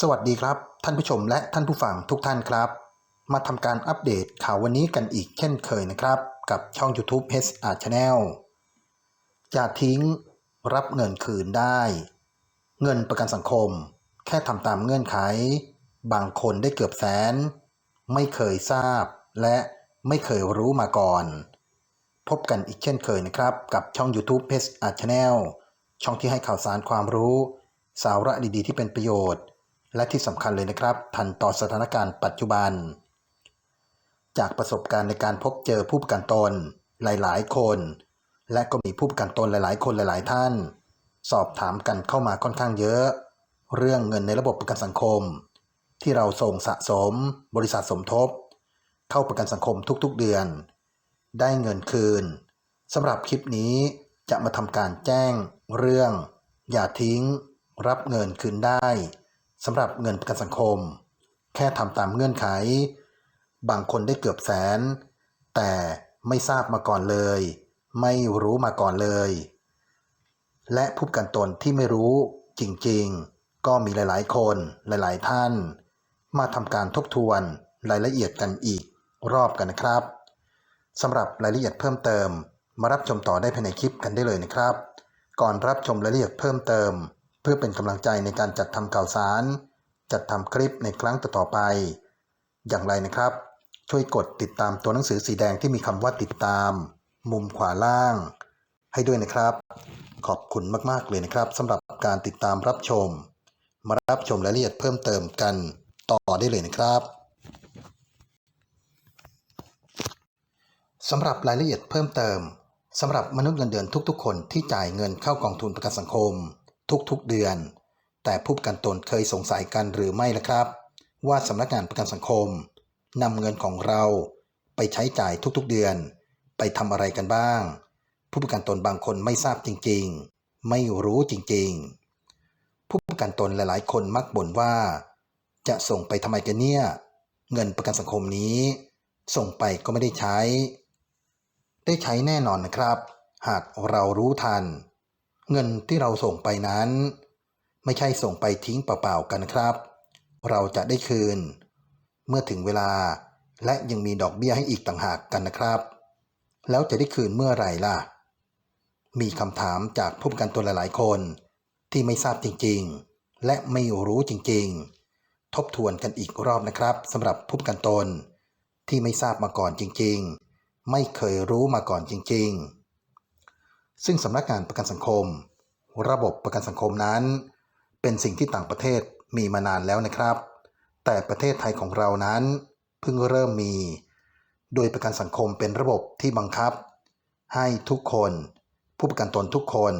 สวัสดีครับ ท่านผู้ชมและท่านผู้ฟังทุกท่านครับ มาทำการอัปเดตข่าววันนี้กันอีกเช่นเคยนะครับ กับช่อง YouTube h r Channel จะทิ้งรับเงินคืนได้ เงินประกันสังคม แค่ทำตามเงื่อนไข บางคนได้เกือบแสน ไม่เคยทราบ และไม่เคยรู้มาก่อน พบกันอีกเช่นเคยนะครับ กับช่อง YouTube h r Channel ช่องที่ให้ข่าวสารความรู้ สาระดีๆ ที่เป็นประโยชน์ และที่สำคัญเลยนะครับ ทันต่อสถานการณ์ปัจจุบัน จากประสบการณ์ในการพบเจอผู้ประกันตนหลาย ๆ คน และก็มีผู้ประกันตนหลาย ๆ คนหลาย ๆ ท่าน สอบถามกันเข้ามาค่อนข้างเยอะ เรื่องเงินในระบบประกันสังคม ที่เราส่งสะสม บริษัทสมทบ เข้าประกันสังคมทุก ๆ เดือน ได้เงินคืนสำหรับคลิปนี้จะมาทำการแจ้งเรื่อง อย่าทิ้ง รับเงินคืนได้ สำหรับเงินประกันสังคม แค่ทำตามเงื่อนไข บางคนได้เกือบแสน แต่ไม่ทราบมาก่อนเลย ไม่รู้มาก่อนเลย และผู้ประกันตนที่ไม่รู้จริงๆ ก็มีหลายๆ คนหลายๆท่าน มาทำการทบทวนรายละเอียดกันอีกรอบกันนะครับสำหรับรายละเอียดเพิ่มเติม มารับชมต่อได้ภายในคลิปกันได้เลยนะครับ ก่อนรับชมรายละเอียดเพิ่มเติม เพื่อเป็นกำลังใจในการจัดทำข่าวสาร จัดทำคลิปในครั้งต่อๆไป อย่างไรนะครับ ช่วยกดติดตามตัวหนังสือสีแดงที่มีคำว่าติดตาม มุมขวาล่าง ให้ด้วยนะครับ ขอบคุณมากๆเลยนะครับสำหรับการติดตามรับชม มารับชมรายละเอียดเพิ่มเติมกันต่อได้เลยนะครับสำหรับรายละเอียดเพิ่มเติมสำหรับมนุษย์เงินเดือนทุกๆ คนที่จ่ายเงินเข้ากองทุนประกันสังคม ทุกๆเดือน แต่ผู้ประกันตนเคยสงสัยกันหรือไม่ล่ะครับ ว่าสำนักงานประกันสังคมนำเงินของเราไปใช้จ่ายทุกๆเดือน ไปทำอะไรกันบ้าง ผู้ประกันตนบางคนไม่ทราบจริงๆ ไม่รู้จริงๆ ผู้ประกันตนหลายๆ คนมักบ่นว่า จะส่งไปทำไมกันเนี่ย เงินประกันสังคมนี้ ส่งไปก็ไม่ได้ใช้ ได้ใช้แน่นอนนะครับ หากเรารู้ทัน เงินที่เราส่งไปนั้น ไม่ใช่ส่งไปทิ้งเปล่าๆกันครับ เราจะได้คืน เมื่อถึงเวลาและยังมีดอกเบี้ยให้อีกต่างหากกันนะครับ แล้วจะได้คืนเมื่อไหร่ล่ะ มีคำถามจากผู้ประกันตัวหลายๆ คน ที่ไม่ทราบจริงๆ และไม่รู้จริงๆ ทบทวนกันอีกรอบนะครับสำหรับผู้ประกันตน ที่ไม่ทราบมาก่อนจริงๆ ไม่เคยรู้มาก่อนจริง ๆ ซึ่งสำนักงานประกันสังคม ระบบประกันสังคมนั้น เป็นสิ่งที่ต่างประเทศมีมานานแล้วนะครับ แต่ประเทศไทยของเรานั้น เพิ่งเริ่มมี โดยประกันสังคมเป็นระบบที่บังคับ ให้ทุกคน ผู้ประกันตนทุกคน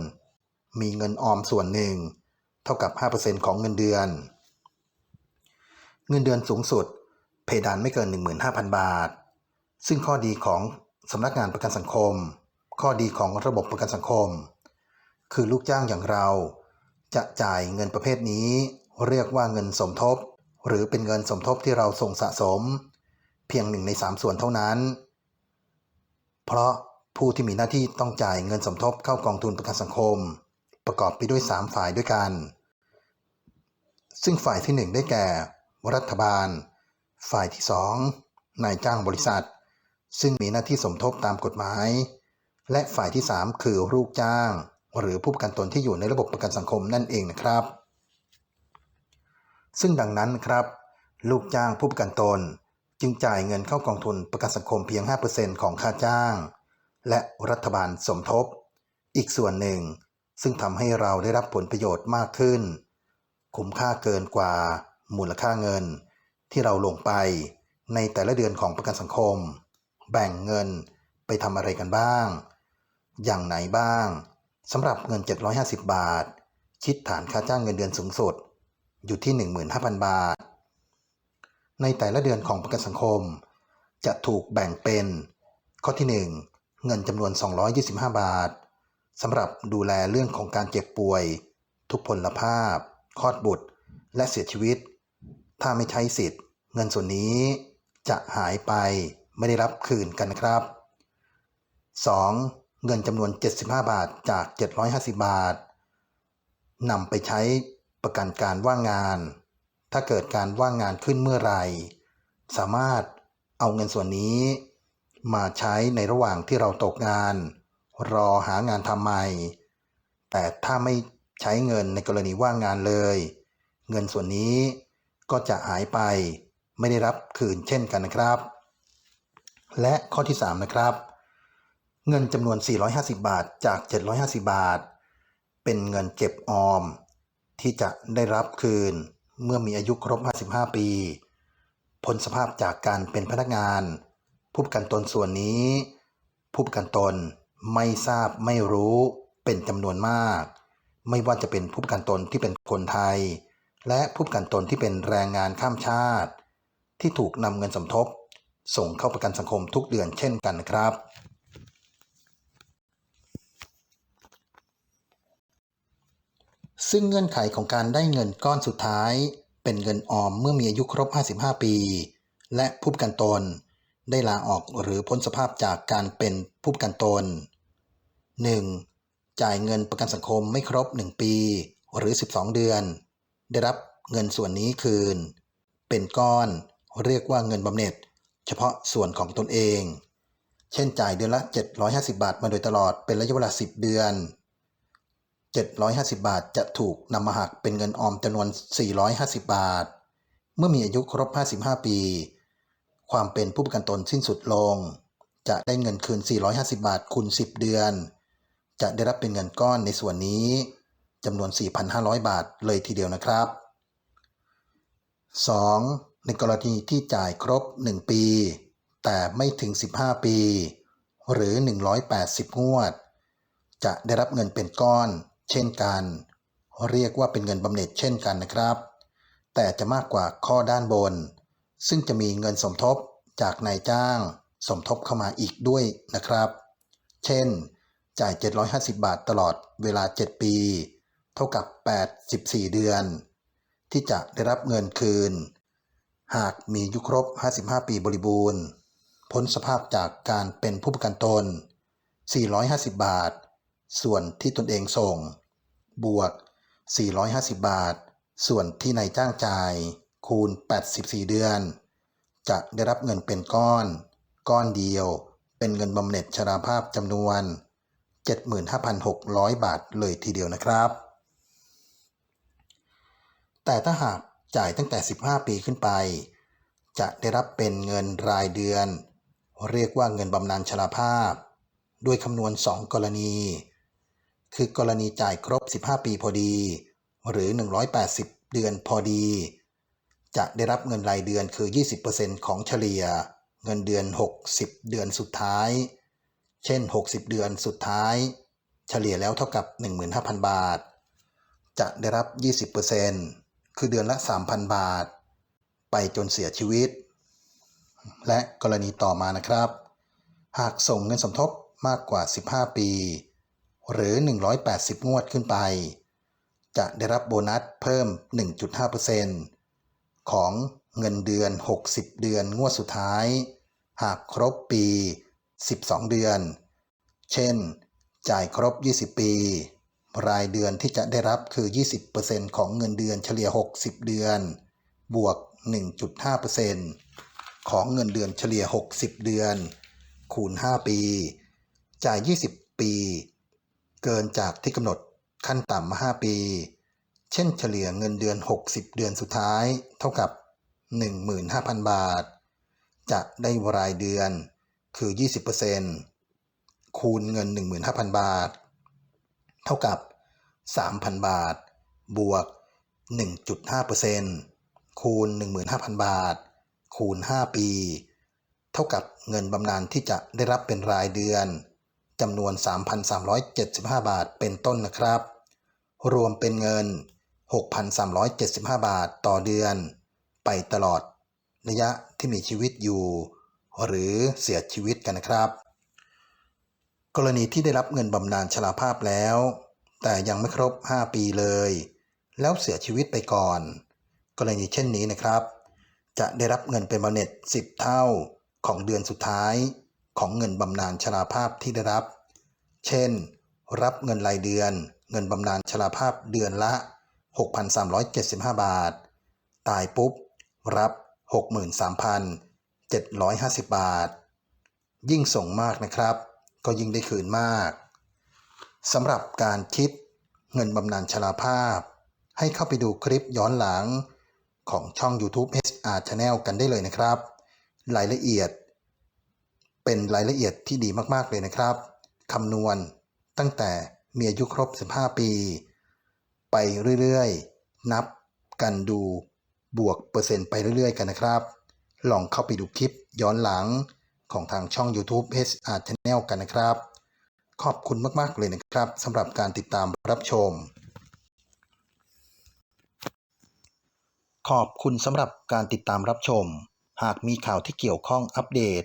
มีเงินออมส่วนหนึ่ง เท่ากับ 5%ของเงินเดือน เงินเดือนสูงสุด เพดานไม่เกิน 15,000 บาท ซึ่งข้อดีของสำนักงานประกันสังคม ข้อดีของระบบประกันสังคม คือลูกจ้างอย่างเรา จะจ่ายเงินประเภทนี้ เรียกว่าเงินสมทบ หรือเป็นเงินสมทบที่เราส่งสะสม เพียงหนึ่งในสามส่วนเท่านั้น เพราะผู้ที่มีหน้าที่ต้องจ่ายเงินสมทบเข้ากองทุนประกันสังคม ประกอบไปด้วย 3 ฝ่ายด้วยกัน ซึ่งฝ่ายที่ 1 ได้แก่ รัฐบาล ฝ่ายที่ 2 นายจ้างบริษัท ซึ่งมีหน้าที่สมทบตามกฎหมาย และฝ่ายที่ 3 คือลูกจ้าง หรือผู้ประกันตนที่อยู่ในระบบประกันสังคมนั่นเองนะครับ ซึ่งดังนั้นครับ ลูกจ้างผู้ประกันตน จึงจ่ายเงินเข้ากองทุนประกันสังคมเพียง 5%ของค่าจ้าง และรัฐบาลสมทบ อีกส่วนหนึ่ง ซึ่งทำให้เราได้รับผลประโยชน์มากขึ้น คุ้มค่าเกินกว่ามูลค่าเงิน ที่เราลงไปในแต่ละเดือนของประกันสังคม แบ่งเงินไปทำอะไรกันบ้าง อย่างไหนบ้างสำหรับเงิน 750 บาท คิดฐานค่าจ้างเงินเดือนสูงสุด อยู่ที่ 15,000 บาท ในแต่ละเดือนของประกันสังคม จะถูกแบ่งเป็น ข้อที่ 1 เงินจำนวน 225 บาทสำหรับดูแลเรื่องของการเจ็บป่วย ทุกพลภาพคลอดบุตร และเสียชีวิต ถ้าไม่ใช้สิทธิ์ เงินส่วนนี้จะหายไปไม่ได้รับคืนกันนะครับ 2. เงินจำนวน 75 บาทจาก 750 บาทนำไปใช้ประกันการว่างงาน ถ้าเกิดการว่างงานขึ้นเมื่อไหร่ สามารถเอาเงินส่วนนี้ มาใช้ในระหว่างที่เราตกงาน รอหางานทำใหม่ แต่ถ้าไม่ใช้เงินในกรณีว่างงานเลย เงินส่วนนี้ก็จะหายไปไม่ได้รับคืนเช่นกันนะครับ และข้อที่ 3 นะครับ เงินจำนวน 450 บาทจาก 750 บาท เป็นเงินเก็บออม ที่จะได้รับคืนเมื่อมีอายุครบ 55 ปีพ้นสภาพจากการเป็นพนักงาน ผู้ประกันตนส่วนนี้ ผู้ประกันตนไม่ทราบไม่รู้เป็นจำนวนมาก ไม่ว่าจะเป็นผู้ประกันตนที่เป็นคนไทย และผู้ประกันตนที่เป็นแรงงานข้ามชาติ ที่ถูกนำเงินสมทบ ส่งเข้าประกันสังคมทุกเดือนเช่นกันครับ ซึ่งเงื่อนไขของการได้เงินก้อนสุดท้าย เป็นเงินออมเมื่อมีอายุครบ 55 ปี และผู้ประกันตน ได้ลาออกหรือพ้นสภาพจากการเป็นผู้ประกันตน 1. จ่ายเงินประกันสังคมไม่ครบ 1 ปี หรือ 12 เดือน ได้รับเงินส่วนนี้คืน เป็นก้อนเรียกว่าเงินบำเหน็จ เฉพาะส่วนของตนเอง เช่นจ่ายเดือนละ 750 บาทมาโดยตลอดเป็นระยะเวลา 10 เดือน 750 บาทจะถูกนำมาหักเป็นเงินออมจำนวน 450 บาท เมื่อมีอายุครบ 55 ปี ความเป็นผู้ประกันตนสิ้นสุดลง จะได้เงินคืน 450 บาทคูณ 10 เดือน จะได้รับเป็นเงินก้อนในส่วนนี้จำนวน 4,500 บาทเลยทีเดียวนะครับ 2. ในกรณีที่จ่ายครบ 1 ปี แต่ไม่ถึง 15 ปี หรือ 180 งวด จะได้รับเงินเป็นก้อน เช่นกัน เรียกว่าเป็นเงินบำเหน็จเช่นกันนะครับ แต่จะมากกว่าข้อด้านบน ซึ่งจะมีเงินสมทบจากนายจ้าง สมทบเข้ามาอีกด้วยนะครับ เช่น จ่าย 750 บาทตลอดเวลา 7 ปี เท่ากับ 84 เดือน ที่จะได้รับเงินคืน หากมีอายุครบ 55 ปีบริบูรณ์ พ้นสภาพจากการเป็นผู้ประกันตน 450 บาท ส่วนที่ตนเองส่ง บวก 450 บาท ส่วนที่นายจ้างจ่าย คูณ 84 เดือน จะได้รับเงินเป็นก้อน ก้อนเดียว เป็นเงินบำเหน็จชราภาพจำนวน 75,600 บาทเลยทีเดียวนะครับ แต่ถ้าหากจ่ายตั้งแต่ 15 ปีขึ้นไป จะได้รับเป็นเงินรายเดือน เรียกว่าเงินบำนาญชราภาพ ด้วยคำนวณ 2 กรณี คือกรณีจ่ายครบ 15 ปีพอดี หรือ 180 เดือนพอดี จะได้รับเงินรายเดือนคือ 20%ของเฉลี่ย เงินเดือน 60 เดือนสุดท้าย เช่น 60 เดือนสุดท้าย เฉลี่ยแล้วเท่ากับ 15,000 บาท จะได้รับ 20%คือเดือนละ 3,000 บาท ไปจนเสียชีวิต และกรณีต่อมานะครับ หากส่งเงินสมทบมากกว่า 15 ปี หรือ 180 งวดขึ้นไป จะได้รับโบนัสเพิ่ม 1.5%ของเงินเดือน 60 เดือนงวดสุดท้าย หากครบปี 12 เดือน เช่น จ่ายครบ 20 ปี รายเดือนที่จะได้รับคือ 20%ของเงินเดือนเฉลี่ย 60 เดือน บวก 1.5%ของเงินเดือนเฉลี่ย 60 เดือน คูณ 5 ปี จ่าย 20 ปี เกินจากที่กำหนดขั้นต่ำมา5ปี เช่นเฉลี่ยเงินเดือน 60 เดือนสุดท้าย เท่ากับ 15,000 บาท จะได้รายเดือนคือ 20%คูณเงิน 15,000 บาท เท่ากับ 3,000 บาท บวก 1.5%คูณ 15,000 บาท คูณ 5 ปี เท่ากับเงินบำนาญที่จะได้รับเป็นรายเดือน จำนวน 3,375 บาทเป็นต้นนะครับ รวมเป็นเงิน 6,375 บาทต่อเดือน ไปตลอดระยะที่มีชีวิตอยู่ หรือเสียชีวิตกันนะครับ กรณีที่ได้รับเงินบำนาญชราภาพแล้ว แต่ยังไม่ครบ 5 ปีเลย แล้วเสียชีวิตไปก่อน กรณีเช่นนี้นะครับ จะได้รับเงินเป็นบำเหน็จ 10 เท่าของเดือนสุดท้าย ของเงินบำนาญชราภาพที่ได้รับ เช่น รับเงินรายเดือน เงินบำนาญชราภาพเดือนละ 6,375 บาท ตายปุ๊บ รับ 63,750 บาท ยิ่งส่งมากนะครับ ก็ยิ่งได้คืนมากสำหรับการคิดเงินบำนาญชราภาพ ให้เข้าไปดูคลิปย้อนหลังของช่อง YouTube HR Channel กันได้เลยนะครับ รายละเอียด เป็นรายละเอียดที่ดีมากๆเลยนะครับคำนวณตั้งแต่มีอายุครบ 15 ปี ไปเรื่อยๆ นับกันดูบวกเปอร์เซ็นต์ไปเรื่อยๆ กันนะครับ ลองเข้าไปดูคลิปย้อนหลังของทางช่อง YouTube HR Channel กันนะครับ ขอบคุณมากๆเลยนะครับสำหรับการติดตามรับชม ขอบคุณสำหรับการติดตามรับชม หากมีข่าวที่เกี่ยวข้องอัปเดต